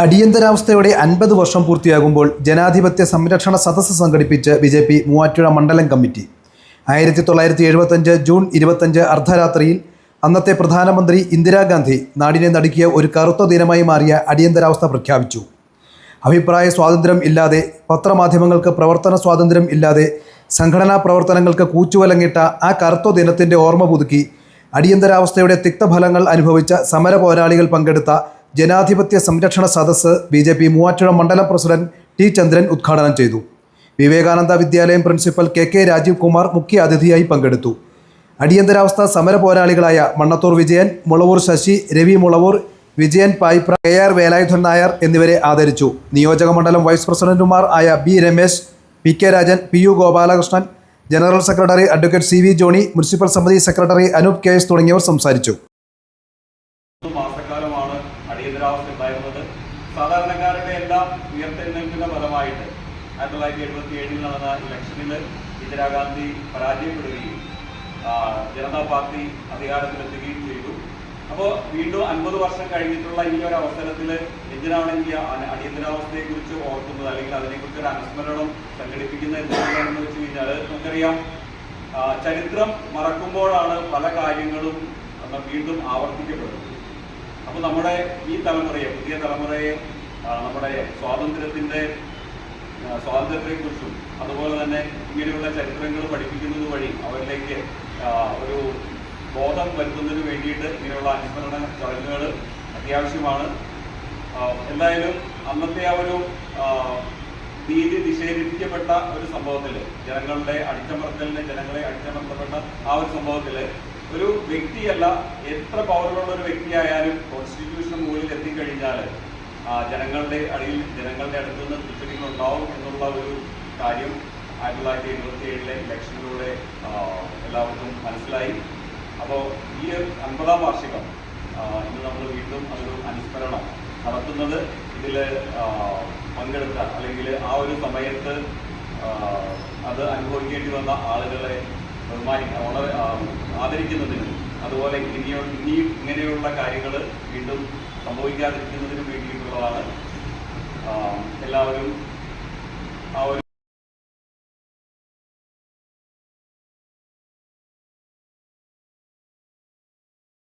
അടിയന്തരാവസ്ഥയോടെ അൻപത് വർഷം പൂർത്തിയാകുമ്പോൾ ജനാധിപത്യ സംരക്ഷണ സദസ്സ് സംഘടിപ്പിച്ച് ബി ജെ പി മൂവാറ്റുപുഴ മണ്ഡലം കമ്മിറ്റി. ആയിരത്തി തൊള്ളായിരത്തി എഴുപത്തഞ്ച് ജൂൺ ഇരുപത്തഞ്ച് അർദ്ധരാത്രിയിൽ അന്നത്തെ പ്രധാനമന്ത്രി ഇന്ദിരാഗാന്ധി നാടിനെ നടുക്കിയ ഒരു കറുത്ത ദിനമായി മാറിയ അടിയന്തരാവസ്ഥ പ്രഖ്യാപിച്ചു. അഭിപ്രായ സ്വാതന്ത്ര്യം ഇല്ലാതെ പത്രമാധ്യമങ്ങൾക്ക് പ്രവർത്തന സ്വാതന്ത്ര്യം ഇല്ലാതെ സംഘടനാ പ്രവർത്തനങ്ങൾക്ക് കൂച്ചുവലങ്ങിട്ട ആ കറുത്ത ദിനത്തിന്റെ ഓർമ്മ പുതുക്കി അടിയന്തരാവസ്ഥയുടെ തിക്തഫലങ്ങൾ അനുഭവിച്ച സമര പോരാളികൾ പങ്കെടുത്ത ജനാധിപത്യ സംരക്ഷണ സദസ്സ് ബി ജെ പി മൂവാറ്റുപുഴ മണ്ഡലം പ്രസിഡന്റ് ടി ചന്ദ്രൻ ഉദ്ഘാടനം ചെയ്തു. വിവേകാനന്ദ വിദ്യാലയം principal K K Rajeev Kumar മുഖ്യ അതിഥിയായി പങ്കെടുത്തു. അടിയന്തരാവസ്ഥ സമര പോരാളികളായ മണ്ണത്തൂർ വിജയൻ മുളവൂർ ശശി രവി മുളവൂർ വിജയൻ പായ്പ്ര കെ ആർ വേലായുധൻ നായർ എന്നിവരെ ആദരിച്ചു. നിയോജക മണ്ഡലം വൈസ് പ്രസിഡന്റുമാർ ആയ B Ramesh P K Rajan P U Gopalakrishnan general secretary advocate C V Johny municipal സമിതി സെക്രട്ടറി അനൂപ് കെ എസ് തുടങ്ങിയവർ സംസാരിച്ചു. മാസക്കാലമാണ് അടിയന്തരാവസ്ഥ ഉണ്ടായിരുന്നത്. സാധാരണക്കാരുടെ എല്ലാം ഉയർത്തെഴുന്നേൽപ്പിന്റെ ഫലമായിട്ട് ആയിരത്തി തൊള്ളായിരത്തി എഴുപത്തി ഏഴിൽ നടന്ന ഇലക്ഷനിൽ ഇന്ദിരാഗാന്ധി പരാജയപ്പെടുകയും ജനതാ പാർട്ടി അധികാരത്തിലെത്തുകയും ചെയ്തു. അപ്പോൾ വീണ്ടും അൻപത് വർഷം കഴിഞ്ഞിട്ടുള്ള ഈ ഒരു അവസരത്തിൽ എന്തിനാണ് ഈ അടിയന്തരാവസ്ഥയെ കുറിച്ച് ഓർക്കുന്നത്? അല്ലെങ്കിൽ അതിനെക്കുറിച്ച് ഒരു അനുസ്മരണം സംഘടിപ്പിക്കുന്നത് എന്തിനാണെന്ന് വെച്ച് കഴിഞ്ഞാൽ നമുക്കറിയാം ചരിത്രം മറക്കുമ്പോഴാണ് പല കാര്യങ്ങളും വീണ്ടും ആവർത്തിക്കപ്പെടുന്നത്. അപ്പൊ നമ്മുടെ ഈ തലമുറയെ പുതിയ തലമുറയെ നമ്മുടെ സ്വാതന്ത്ര്യത്തിന്റെ ആ, സ്വാതന്ത്ര്യത്തെക്കുറിച്ചും അതുപോലെ തന്നെ ഇങ്ങനെയുള്ള ചരിത്രങ്ങൾ പഠിപ്പിക്കുന്നത് വഴി അവരിലേക്ക് ഒരു ബോധം വരുത്തുന്നതിന് വേണ്ടിയിട്ട് ഇങ്ങനെയുള്ള അനുസ്മരണ ചടങ്ങുകൾ അത്യാവശ്യമാണ്. എന്തായാലും അന്നത്തെ ആ ഒരു നീതി നിഷേധിക്കപ്പെട്ട ഒരു സംഭവത്തിൽ ജനങ്ങളുടെ അടിച്ചമർത്തലിന് ജനങ്ങളെ അടിച്ചമർത്തപ്പെട്ട ആ ഒരു സംഭവത്തിൽ ഒരു വ്യക്തിയല്ല എത്ര പവറുള്ള ഒരു വ്യക്തിയായാലും കോൺസ്റ്റിറ്റ്യൂഷൻ മുകളിൽ എത്തിക്കഴിഞ്ഞാൽ ജനങ്ങളുടെ അടിയിൽ ജനങ്ങളുടെ അടുത്ത് നിന്ന് തിരിച്ചടികൾ ഉണ്ടാവും എന്നുള്ള ഒരു കാര്യം ആയിരത്തി തൊള്ളായിരത്തി എഴുപത്തി ഏഴിലെ ഇലക്ഷനിലൂടെ എല്ലാവർക്കും മനസ്സിലായി. അപ്പോൾ ഈ അൻപതാം വാർഷികം ഇന്ന് നമ്മൾ വീണ്ടും അതൊരു അനുസ്മരണം നടത്തുന്നത്. ഇതിൽ പങ്കെടുത്ത അല്ലെങ്കിൽ ആ ഒരു സമയത്ത് അത് അനുഭവിക്കേണ്ടി വന്ന ആളുകളെ ബഹുമാനി വളരെ ആദരിക്കുന്നതിനും അതുപോലെ ഇനിയോ ഇനി ഇങ്ങനെയുള്ള കാര്യങ്ങൾ വീണ്ടും സംഭവിക്കാതിരിക്കുന്നതിനും വേണ്ടിയിട്ടുള്ളതാണ്. എല്ലാവരും ആ ഒരു